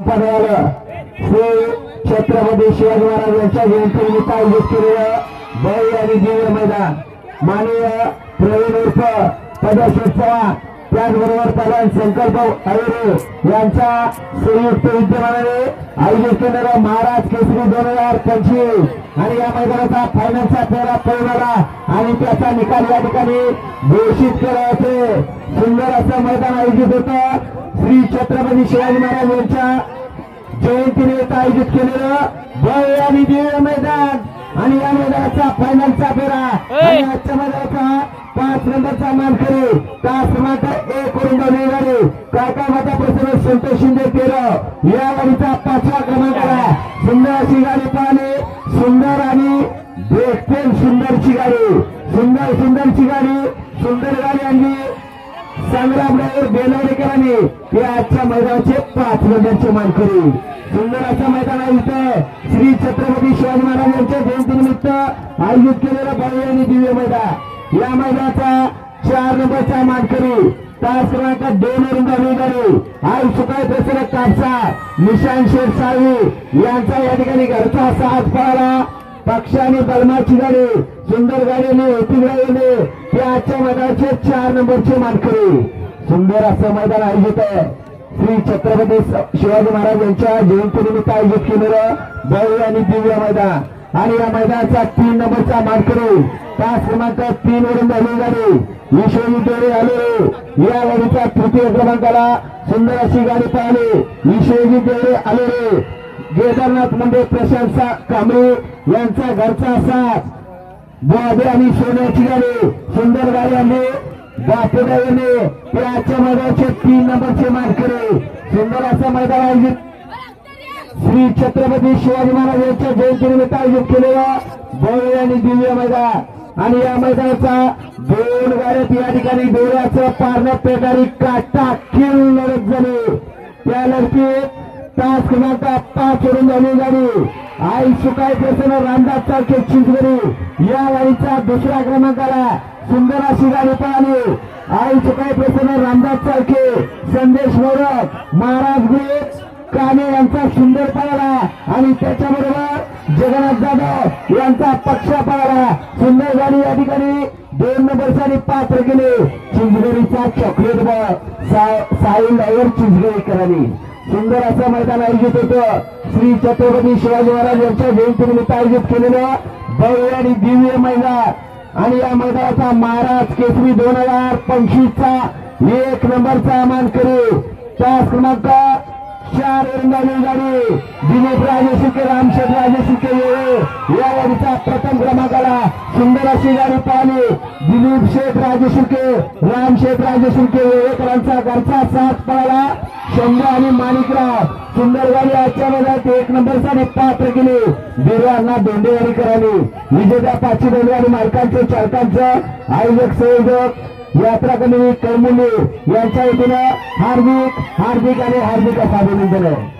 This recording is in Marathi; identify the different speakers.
Speaker 1: श्री छत्रपती शिवाजी महाराज यांच्या जयंतीनिमित्त आयोजित केलेलं भव्य आणि दिव्य मैदान. माननीय प्रवीण उर्फ पदश्री चव्हाण त्याचबरोबर प्रधान संकल्प अहिरे यांच्या संयुक्त विद्यमानाने आयोजित केलेलं महाराज केसरी दोन हजार पंचवीस. आणि या मैदानाचा फायनलचा फेरा पळवणारा आणि त्याचा निकाल या ठिकाणी घोषित केला होते सुंदर असं मैदान आयोजित होतं. श्री छत्रपती शिवाजी महाराज यांच्या जयंतीनिमित्त आयोजित केलेलं भव्य आणि दिव्य मैदान. आणि या मैदानाचा फायनलचा फेरा. आणि आजच्या मैदानाचा पाच नंबरचा मानकरी तास क्रमांक एक वरून गाडी काका माता प्रसन्न संतोष शिंदे तेरं या गाडीचा पाचवा क्रमांकाला सुंदर अशी गाडी पाहिली सुंदर आणि देखते सुंदरची गाडी. सुंदर सुंदरची गाडी. सुंदर गाडी आणली. संग्रामनगर ड्रायव्हर हे आजच्या मैदानाचे पाच नंबरचे मानकरी सुंदर असं मैदान आहे इथं. श्री छत्रपती शिवाजी महाराज यांच्या जयंतीनिमित्त आयोजित केलेलं भव्य आणि दिव्य मैदान. या मैदानाचा चार नंबरचा मानकरी तास क्रमांक दोन वरून गाडी आई सुकाय प्रसन्न कापसा निशांत शेठ साळवी यांचा या ठिकाणी घरचा साथ पळाला. पक्षाने बलमाची गाडी सुंदर गाडीने होती गाडीने ते आजच्या मैदानाचे चार नंबरचे मानकरी. सुंदर असं मैदान आयोजित आहे. श्री छत्रपती शिवाजी महाराज यांच्या जयंतीनिमित्त आयोजित केलेलं भव्य आणि दिव्य मैदान. आणि या मैदानाचा तीन नंबरचा मानकरी तास क्रमांक तीन वरून झाली गाडी विश्वजित देवरे आले. या गाडीच्या तृतीय क्रमांकाला सुंदर अशी गाडी पाहिली. विश्वजित देवरे आले. केदारनाथ मुंडे प्रशांत कांबळे यांचा घरचा साथ. बोधे आणि सोन्याची गाडी सुंदर गाडी आणली बापूदाईने ते आजच्या मैदानाचे तीन नंबरचे मानकरे सुंदर असं मैदान आयोजित श्री छत्रपती शिवाजी महाराज यांच्या जयंतीनिमित्त आयोजित केलेला भव्य आणि दिव्य मैदान. आणि या मैदानाचा दोन गाड्यात या ठिकाणी डोळ्याचं पारणं पेटारी काटा किल्ल. क्रमांक पाच वरून झाली गाडी. आई सुकाय प्रसन्न रामदास चालके चिंचगडी या गाडीचा दुसऱ्या क्रमांकाला सुंदर अशी गाडी पळाली. आई सुकाय प्रसन्न रामदास चालके संदेश मोरक महाराज गुरु काने यांचा सुंदर पळाला. आणि त्याच्याबरोबर जगन्नाथ जाधव यांचा पक्षा पळाला. सुंदर गाडी या ठिकाणी दोन नंबरसाठी पात्र केले. चिंचगडीचा चॉकलेट बॉल साईल ड्रायव्हर चिंचगडीकरांनी सुंदर असं मैदान आयोजित होतं. श्री छत्रपती शिवाजी महाराज यांच्या जयंतीनिमित्त आयोजित केलेलं भव्य आणि दिव्य मैदान. आणि या मैदानाचा महाराज केसरी दोन हजार पंचवीसचा एक नंबरचा मानकरी तास क्रमांक चार गाडी दिलीप राजेशिके रामशेठ राजेशिके या गाडीचा प्रथम क्रमांकाला सुंदर अशी गाडी पाहिली दिलीप शेठ राजेशिके रामशेठ राजेशिके येळेकरांचा घरचा साथ पळाला. शंभू आणि माणिकराव सुंदर आजच्या मैदानात एक नंबरसाठी पात्र केले बिरवांना दोंडेवारी करावी. विजेत्या पाचशे आणि मालकांचे चालकांचं आयोजक संयोजक यात्रा कमिटी करमुली यांच्या वतीनं हार्दिक हार्दिक आणि हार्दिक असं अभिनंदन. आहे